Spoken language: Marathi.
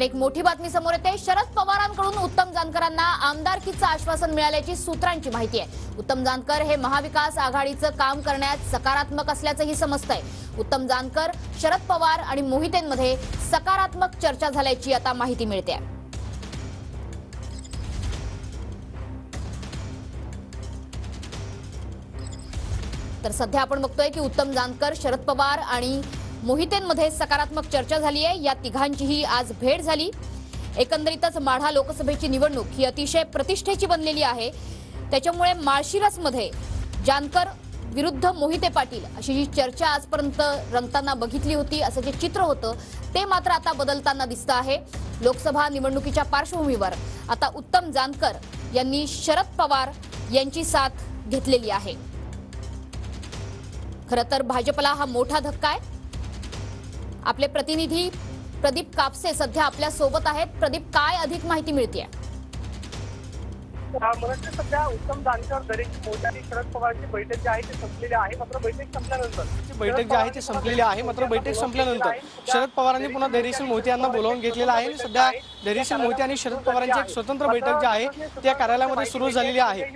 मात्र एक मोठी बातमी समोर येते. शरद पवारांकडून उत्तम जानकरांना आमदारकीचं आश्वासन मिळाल्याची सूत्रांची माहिती आहे. उत्तम जानकर हे महाविकास आघाडीचं काम करण्यात सकारात्मक असल्याचंही समजतंय. उत्तम जानकर शरद पवार आणि मोहितेंमध्ये सकारात्मक चर्चा झाल्याची आता माहिती मिळते. तर सध्या आपण बघतोय की उत्तम जानकर शरद पवार आणि मोहितेंमध्ये सकारात्मक चर्चा झाली आहे. या तिघांचीही आज भेट झाली. एकंदरीतच माढा लोकसभेची निवडणूक ही अतिशय प्रतिष्ठेची बनलेली आहे. त्याच्यामुळे माळशिरसमध्ये जानकर विरुद्ध मोहिते पाटील अशी जी चर्चा आजपर्यंत रंगताना बघितली होती असं जे चित्र होतं ते मात्र आता बदलताना दिसतं आहे. लोकसभा निवडणुकीच्या पार्श्वभूमीवर आता उत्तम जानकर यांनी शरद पवार यांची साथ घेतलेली आहे. खरं तर भाजपला हा मोठा धक्का आहे. आपले प्रतिनिधी प्रदीप कापसे सध्या आपल्यासोबत आहेत. प्रदीप काय अधिक माहिती मिळते सध्या उत्तम जानकर दरेश मोदी आणि शरद पवारची बैठक जी आहे ती संपलेली आहे. मात्र बैठक संपल्यानंतर बैठक जी आहे ती संपलेली आहे. मात्र बैठक संपल्यानंतर शरद पवारांनी पुन्हा धैर्यशील मोहिते यांना बोलावून घेतलेलं आहे. आणि सध्या धैर्यशील मोहिते आणि शरद पवारांची एक स्वतंत्र बैठक जी आहे त्या कार्यालयामध्ये सुरू झालेली आहे.